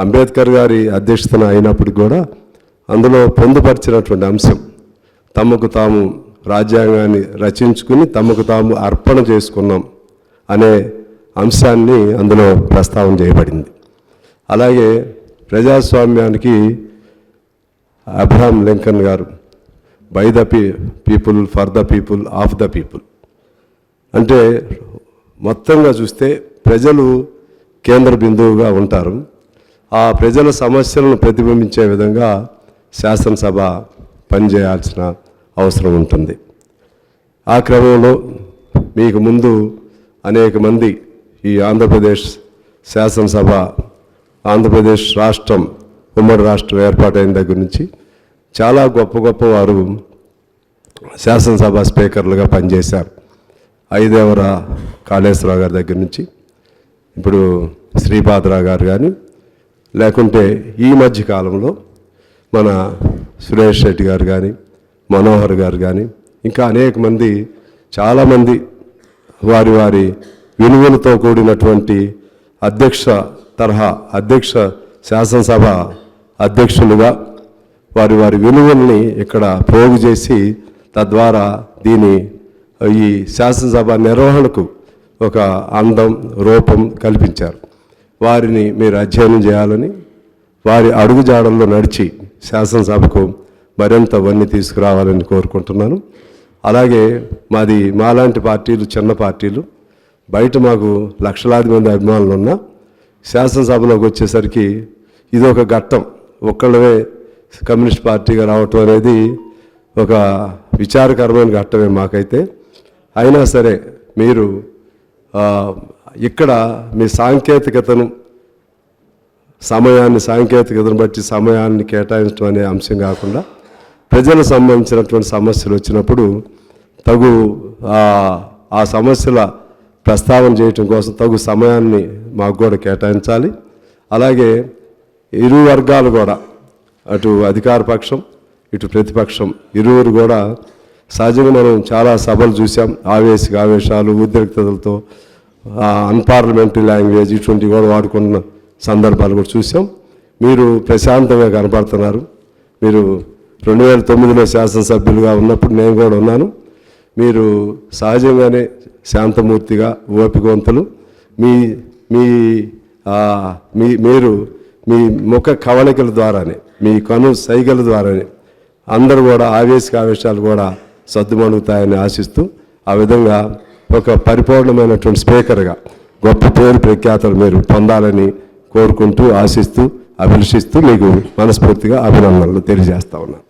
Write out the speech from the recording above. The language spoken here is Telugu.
అంబేద్కర్ గారి అధ్యక్షతన అయినప్పుడు కూడా అందులో పొందుపరిచినటువంటి అంశం తమకు తాము రాజ్యాంగాన్ని రచించుకుని తమకు తాము అర్పణ చేసుకున్నాం అనే అంశాన్ని అందులో ప్రస్తావన చేయబడింది. అలాగే ప్రజాస్వామ్యానికి అబ్రహాం లింకన్ గారు by the P people for the people of the people. అంటే మొత్తంగా చూస్తే ప్రజలు కేంద్ర బిందువుగా ఉంటారు. ఆ ప్రజల సమస్యలను ప్రతిబింబించే విధంగా శాసనసభ పనిచేయాల్సిన అవసరం ఉంటుంది. ఆ క్రమంలో మీకు ముందు అనేక మంది ఈ ఆంధ్రప్రదేశ్ శాసనసభ ఆంధ్రప్రదేశ్ రాష్ట్రం ఉమ్మడి రాష్ట్రం ఏర్పాటైన దగ్గర నుంచి చాలా గొప్ప గొప్ప వారు శాసనసభ స్పీకర్లుగా పనిచేశారు. ఐదేవర కాళేశ్వరరావు గారి దగ్గర నుంచి ఇప్పుడు శ్రీపాదరావు గారు కానీ లేకుంటే ఈ మధ్య కాలంలో మన సురేష్ రెడ్డి గారు కానీ మనోహర్ గారు కానీ ఇంకా అనేక మంది చాలామంది వారి వారి విలువలతో కూడినటువంటి అధ్యక్ష తరహా అధ్యక్ష శాసనసభ అధ్యక్షులుగా వారి వారి విలువల్ని ఇక్కడ పోగు చేసి తద్వారా దీని ఈ శాసనసభ నిర్వహణకు ఒక అందం రూపం కల్పించారు. వారిని మీరు అధ్యయనం చేయాలని వారి అడుగుజాడల్లో నడిచి శాసనసభకు మరింత వన్ని తీసుకురావాలని కోరుకుంటున్నాను. అలాగే మాది మాలాంటి పార్టీలు చిన్న పార్టీలు. బయట మాకు లక్షలాది మంది అభిమానులు ఉన్నా శాసనసభలోకి వచ్చేసరికి ఇది ఒక ఘట్టం. ఒక్కళ్ళవే కమ్యూనిస్ట్ పార్టీగా రావటం అనేది ఒక విచారకరమైన ఘట్టమే మాకైతే. అయినా సరే మీరు ఇక్కడ మీ సాంకేతికతను సమయాన్ని సాంకేతికతను బట్టి సమయాన్ని కేటాయించడం అనే అంశం కాకుండా ప్రజలకు సంబంధించినటువంటి సమస్యలు వచ్చినప్పుడు తగు ఆ- సమస్యల ప్రస్తావన చేయటం కోసం తగు సమయాన్ని మాకు కూడా కేటాయించాలి. అలాగే ఇరు వర్గాలు కూడా అటు అధికార పక్షం ఇటు ప్రతిపక్షం ఇరువురు కూడా సహజంగా మనం చాలా సభలు చూసాం ఆవేశిక ఆవేశాలు ఉద్రిక్తతలతో అన్పార్లమెంటరీ లాంగ్వేజ్ ఇటువంటివి కూడా వాడుకున్న సందర్భాలు కూడా చూసాం. మీరు ప్రశాంతంగా కనపడుతున్నారు. మీరు రెండు వేల తొమ్మిదిలో శాసనసభ్యులుగా ఉన్నప్పుడు నేను కూడా ఉన్నాను. మీరు సహజంగానే శాంతమూర్తిగా ఓపికవంతులు. మీ మీ మీ మీరు మీ ముఖ కవళికల ద్వారానే మీ కను సైగల ద్వారానే అందరూ కూడా ఆవేశిక ఆవేశాలు కూడా సర్దుమణుగుతాయని ఆశిస్తూ ఆ విధంగా ఒక పరిపూర్ణమైనటువంటి స్పీకర్గా గొప్ప పేరు ప్రఖ్యాతలు మీరు పొందాలని కోరుకుంటూ ఆశిస్తూ అభిలషిస్తూ మీకు మనస్ఫూర్తిగా అభినందనలు తెలియజేస్తా ఉన్నాను.